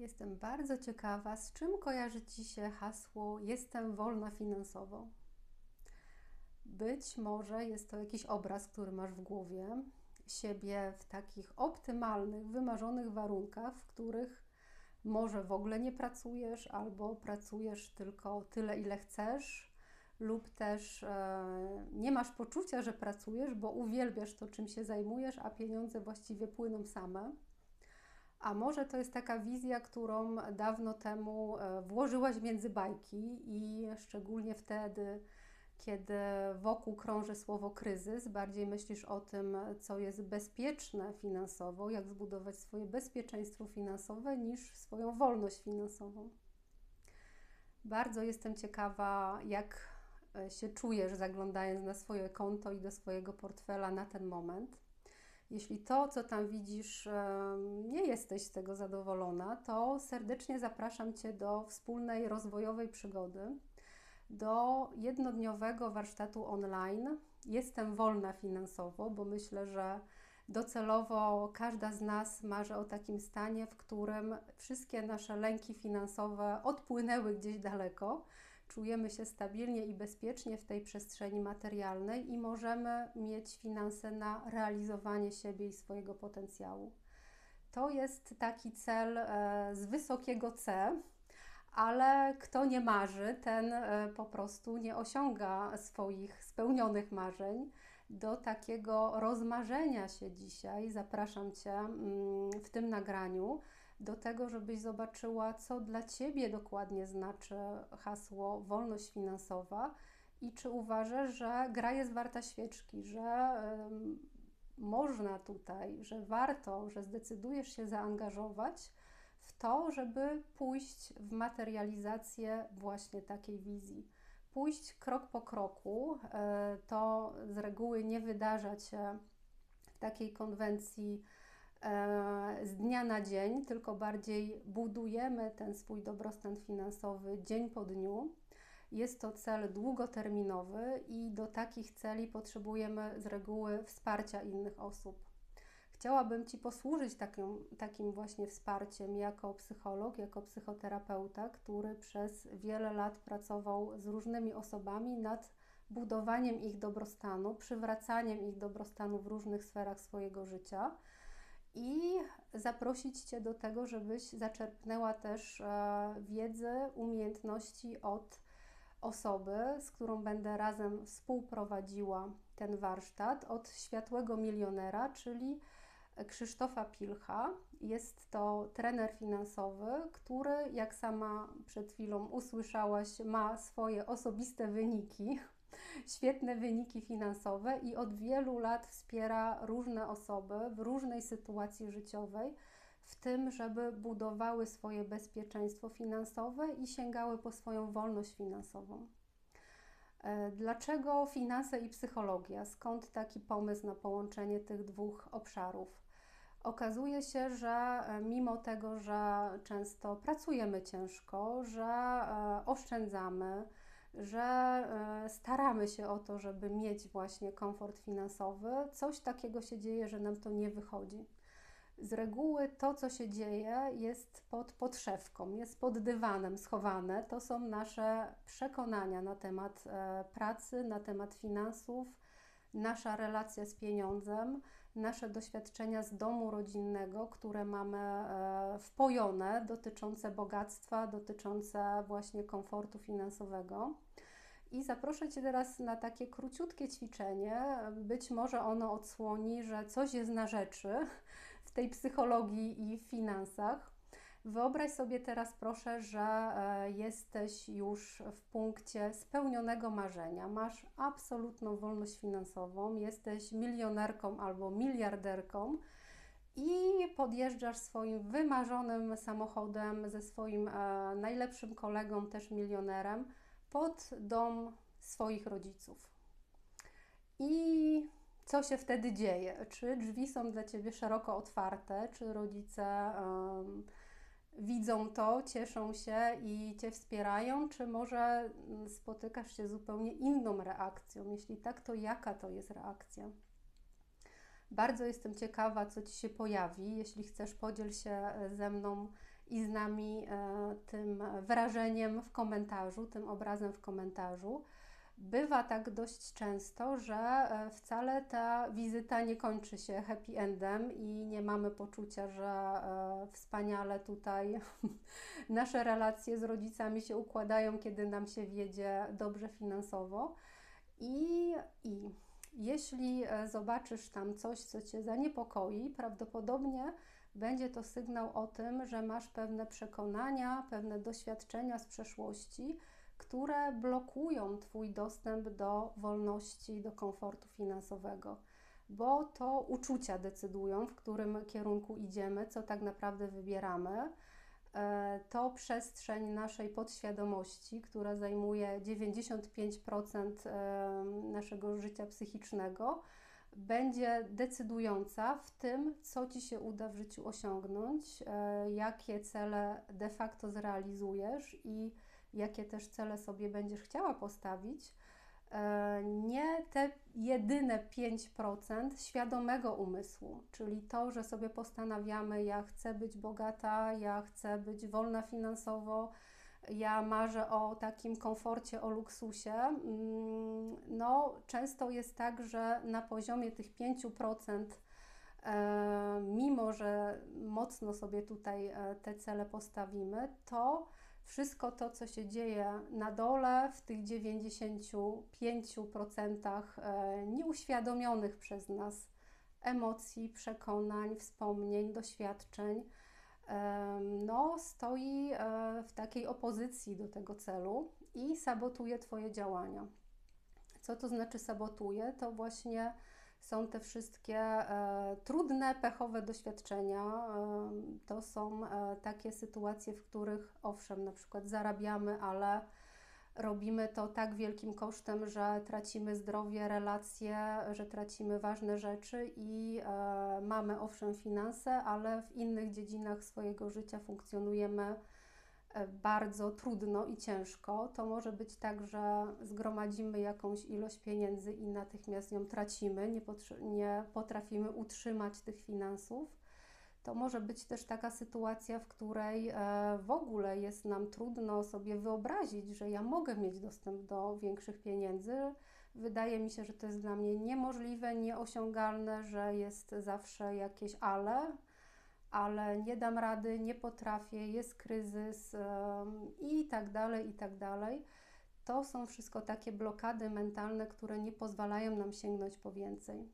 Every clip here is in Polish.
Jestem bardzo ciekawa, z czym kojarzy Ci się hasło Jestem wolna finansowo. Być może jest to jakiś obraz, który masz w głowie siebie w takich optymalnych, wymarzonych warunkach, w których może w ogóle nie pracujesz, albo pracujesz tylko tyle, ile chcesz, lub też e, nie masz poczucia, że pracujesz, bo uwielbiasz to, czym się zajmujesz, a pieniądze właściwie płyną same. A może to jest taka wizja, którą dawno temu e, włożyłaś między bajki i szczególnie wtedy, kiedy wokół krąży słowo kryzys, bardziej myślisz o tym, co jest bezpieczne finansowo, jak zbudować swoje bezpieczeństwo finansowe, niż swoją wolność finansową. Bardzo jestem ciekawa, jak e, się czujesz, zaglądając na swoje konto i do swojego portfela na ten moment. Jeśli to, co tam widzisz, nie jesteś z tego zadowolona, to serdecznie zapraszam Cię do wspólnej rozwojowej przygody, do jednodniowego warsztatu online. Jestem wolna finansowo, bo myślę, że docelowo każda z nas marzy o takim stanie, w którym wszystkie nasze lęki finansowe odpłynęły gdzieś daleko czujemy się stabilnie i bezpiecznie w tej przestrzeni materialnej i możemy mieć finanse na realizowanie siebie i swojego potencjału. To jest taki cel e, z wysokiego C, ale kto nie marzy, ten e, po prostu nie osiąga swoich spełnionych marzeń. Do takiego rozmarzenia się dzisiaj zapraszam Cię mm, w tym nagraniu do tego, żebyś zobaczyła, co dla Ciebie dokładnie znaczy hasło wolność finansowa i czy uważasz, że gra jest warta świeczki, że można tutaj, że warto, że zdecydujesz się zaangażować w to, żeby pójść w materializację właśnie takiej wizji. Pójść krok po kroku, e, to z reguły nie wydarza się w takiej konwencji z dnia na dzień, tylko bardziej budujemy ten swój dobrostan finansowy dzień po dniu. Jest to cel długoterminowy i do takich celi potrzebujemy z reguły wsparcia innych osób. Chciałabym Ci posłużyć takim, takim właśnie wsparciem jako psycholog, jako psychoterapeuta, który przez wiele lat pracował z różnymi osobami nad budowaniem ich dobrostanu, przywracaniem ich dobrostanu w różnych sferach swojego życia i zaprosić Cię do tego, żebyś zaczerpnęła też e, wiedzy, umiejętności od osoby, z którą będę razem współprowadziła ten warsztat, od światłego milionera, czyli Krzysztofa Pilcha. Jest to trener finansowy, który, jak sama przed chwilą usłyszałaś, ma swoje osobiste wyniki świetne wyniki finansowe i od wielu lat wspiera różne osoby w różnej sytuacji życiowej, w tym, żeby budowały swoje bezpieczeństwo finansowe i sięgały po swoją wolność finansową. E, dlaczego finanse i psychologia? Skąd taki pomysł na połączenie tych dwóch obszarów? Okazuje się, że e, mimo tego, że często pracujemy ciężko, że e, oszczędzamy, że e, staramy się o to, żeby mieć właśnie komfort finansowy, coś takiego się dzieje, że nam to nie wychodzi. Z reguły to, co się dzieje, jest pod podszewką, jest pod dywanem schowane. To są nasze przekonania na temat e, pracy, na temat finansów, nasza relacja z pieniądzem, nasze doświadczenia z domu rodzinnego, które mamy e, wpojone, dotyczące bogactwa, dotyczące właśnie komfortu finansowego. I zaproszę Cię teraz na takie króciutkie ćwiczenie. Być może ono odsłoni, że coś jest na rzeczy w tej psychologii i w finansach. Wyobraź sobie teraz, proszę, że e, jesteś już w punkcie spełnionego marzenia. Masz absolutną wolność finansową, jesteś milionerką albo miliarderką i podjeżdżasz swoim wymarzonym samochodem ze swoim e, najlepszym kolegą, też milionerem, pod dom swoich rodziców. I co się wtedy dzieje? Czy drzwi są dla ciebie szeroko otwarte, czy rodzice. Um, widzą to, cieszą się i Cię wspierają, czy może mm, spotykasz się zupełnie inną reakcją? Jeśli tak, to jaka to jest reakcja? Bardzo jestem ciekawa, co Ci się pojawi. Jeśli chcesz, podziel się e, ze mną i z nami e, tym wrażeniem w komentarzu, tym obrazem w komentarzu. Bywa tak dość często, że e, wcale ta wizyta nie kończy się happy endem i nie mamy poczucia, że e, wspaniale tutaj nasze relacje z rodzicami się układają, kiedy nam się wiedzie dobrze finansowo. I, i jeśli e, zobaczysz tam coś, co Cię zaniepokoi, prawdopodobnie będzie to sygnał o tym, że masz pewne przekonania, pewne doświadczenia z przeszłości, które blokują Twój dostęp do wolności, do komfortu finansowego, bo to uczucia decydują, w którym kierunku idziemy, co tak naprawdę wybieramy. E, to przestrzeń naszej podświadomości, która zajmuje 95% e, naszego życia psychicznego, będzie decydująca w tym, co Ci się uda w życiu osiągnąć, e, jakie cele de facto zrealizujesz i jakie też cele sobie będziesz chciała postawić, e, nie te jedyne 5% świadomego umysłu, czyli to, że sobie postanawiamy, ja chcę być bogata, ja chcę być wolna finansowo, ja marzę o takim komforcie, o luksusie. Mm, no, często jest tak, że na poziomie tych 5%, e, mimo że mocno sobie tutaj e, te cele postawimy, to wszystko to, co się dzieje na dole, w tych 95% e, nieuświadomionych przez nas emocji, przekonań, wspomnień, doświadczeń, no, stoi e, w takiej opozycji do tego celu i sabotuje Twoje działania. Co to znaczy sabotuje? To właśnie są te wszystkie e, trudne, pechowe doświadczenia. E, to są e, takie sytuacje, w których owszem, na przykład zarabiamy, ale robimy to tak wielkim kosztem, że tracimy zdrowie, relacje, że tracimy ważne rzeczy i mamy owszem finanse, ale w innych dziedzinach swojego życia funkcjonujemy bardzo trudno i ciężko, to może być tak, że zgromadzimy jakąś ilość pieniędzy i natychmiast ją tracimy, nie, nie potrafimy utrzymać tych finansów. To może być też taka sytuacja, w której e, w ogóle jest nam trudno sobie wyobrazić, że ja mogę mieć dostęp do większych pieniędzy. Wydaje mi się, że to jest dla mnie niemożliwe, nieosiągalne, że jest zawsze jakieś ale ale nie dam rady, nie potrafię, jest kryzys i tak dalej, i tak dalej. To są wszystko takie blokady mentalne, które nie pozwalają nam sięgnąć po więcej.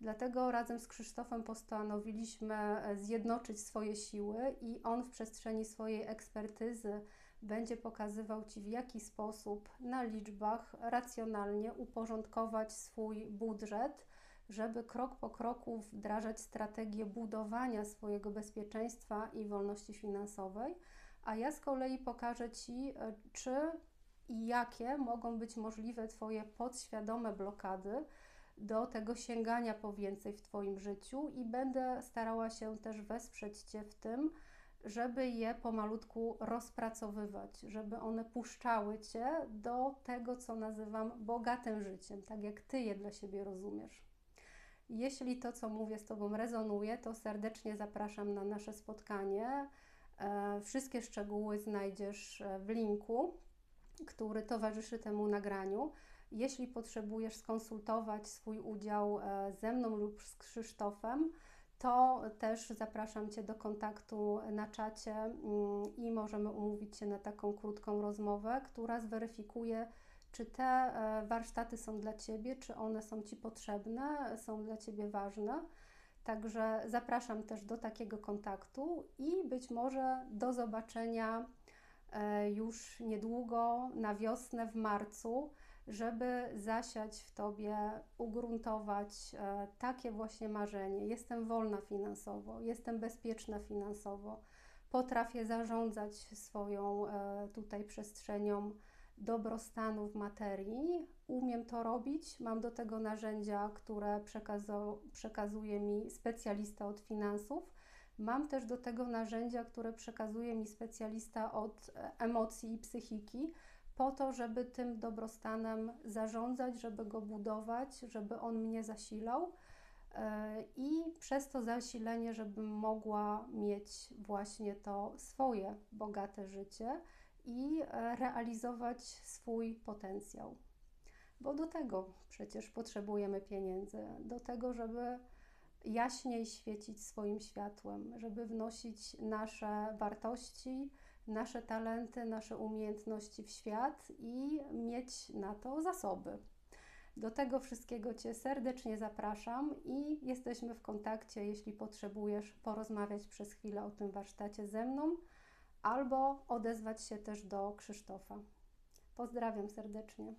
Dlatego razem z Krzysztofem postanowiliśmy e, zjednoczyć swoje siły i on w przestrzeni swojej ekspertyzy będzie pokazywał Ci, w jaki sposób na liczbach racjonalnie uporządkować swój budżet żeby krok po kroku wdrażać strategię budowania swojego bezpieczeństwa i wolności finansowej, a ja z kolei pokażę Ci, e, czy i jakie mogą być możliwe Twoje podświadome blokady do tego sięgania po więcej w Twoim życiu i będę starała się też wesprzeć Cię w tym, żeby je pomalutku rozpracowywać, żeby one puszczały Cię do tego, co nazywam bogatym życiem, tak jak Ty je dla siebie rozumiesz. Jeśli to, co mówię, z Tobą rezonuje, to serdecznie zapraszam na nasze spotkanie. E, wszystkie szczegóły znajdziesz e, w linku, który towarzyszy temu nagraniu. Jeśli potrzebujesz skonsultować swój udział e, ze mną lub z Krzysztofem, to też zapraszam Cię do kontaktu na czacie mm, i możemy umówić się na taką krótką rozmowę, która zweryfikuje czy te e, warsztaty są dla Ciebie, czy one są Ci potrzebne, są dla Ciebie ważne. Także zapraszam też do takiego kontaktu i być może do zobaczenia e, już niedługo na wiosnę w marcu, żeby zasiać w Tobie, ugruntować e, takie właśnie marzenie. Jestem wolna finansowo, jestem bezpieczna finansowo, potrafię zarządzać swoją tutaj przestrzenią dobrostanu w materii. Umiem to robić, mam do tego narzędzia, które przekazuje mi specjalista od finansów. Mam też do tego narzędzia, które przekazuje mi specjalista od e, emocji i psychiki, po to, żeby tym dobrostanem zarządzać, żeby go budować, żeby on mnie zasilał. e, i przez to zasilenie, żebym mogła mieć właśnie to swoje bogate życie i e, realizować swój potencjał. Bo do tego przecież potrzebujemy pieniędzy, do tego, żeby jaśniej świecić swoim światłem, żeby wnosić nasze wartości, nasze talenty, nasze umiejętności w świat i mieć na to zasoby. Do tego wszystkiego Cię serdecznie zapraszam i jesteśmy w kontakcie, jeśli potrzebujesz porozmawiać przez chwilę o tym warsztacie ze mną albo odezwać się też do Krzysztofa. Pozdrawiam serdecznie.